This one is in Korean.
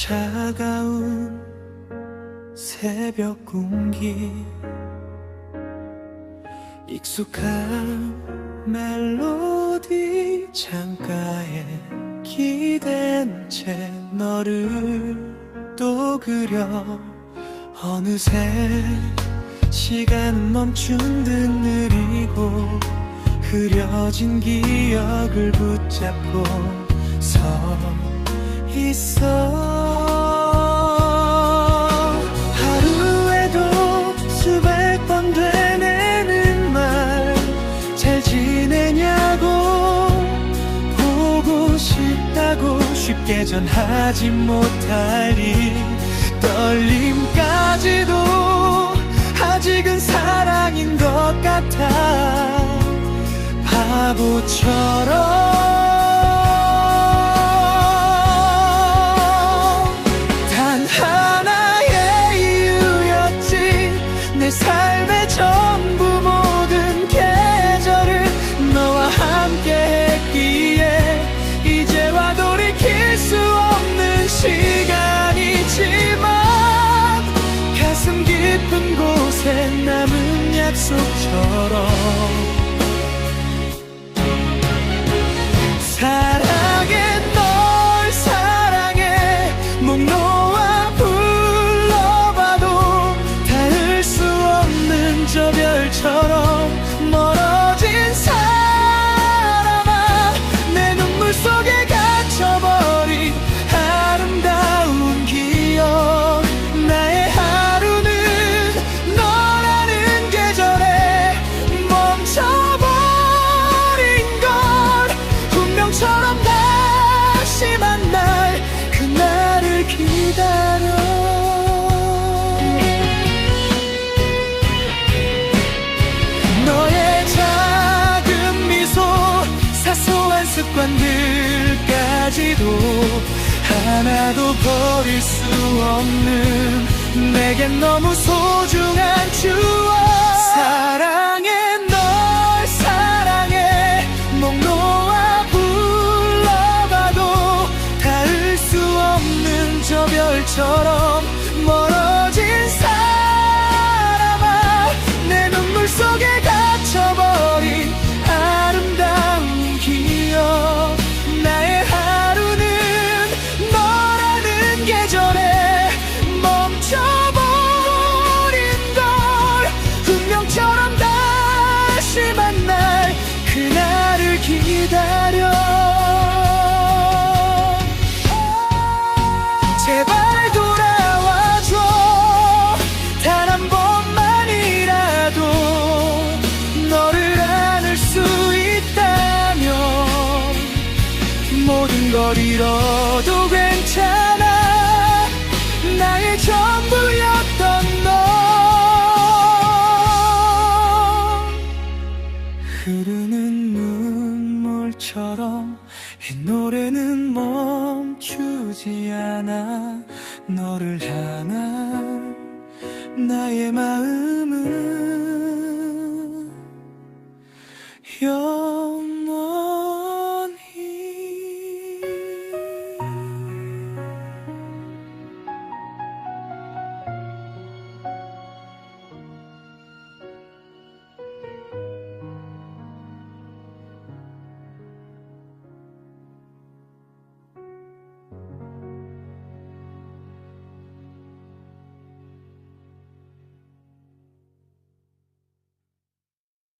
차가운 새벽 공기 익숙한 멜로디 창가에 기댄 채 너를 또 그려. 어느새 시간 멈춘 듯 느리고 흐려진 기억을 붙잡고 서 있어 싶다고 쉽게 전하지 못할 이 떨림까지도 아직은 사랑인 것 같아. 바보처럼 곳에 남은 약속처럼 습관들까지도 하나도 버릴 수 없는 내겐 너무 소중한 추 다시 만날 그날을 기다려. 제발 돌아와줘. 단 한 번만이라도 너를 안을 수 있다면 모든 걸 잃어도 괜찮아 눈물처럼 이 노래는 멈추지 않아. 너를 향한 나의 마음은 여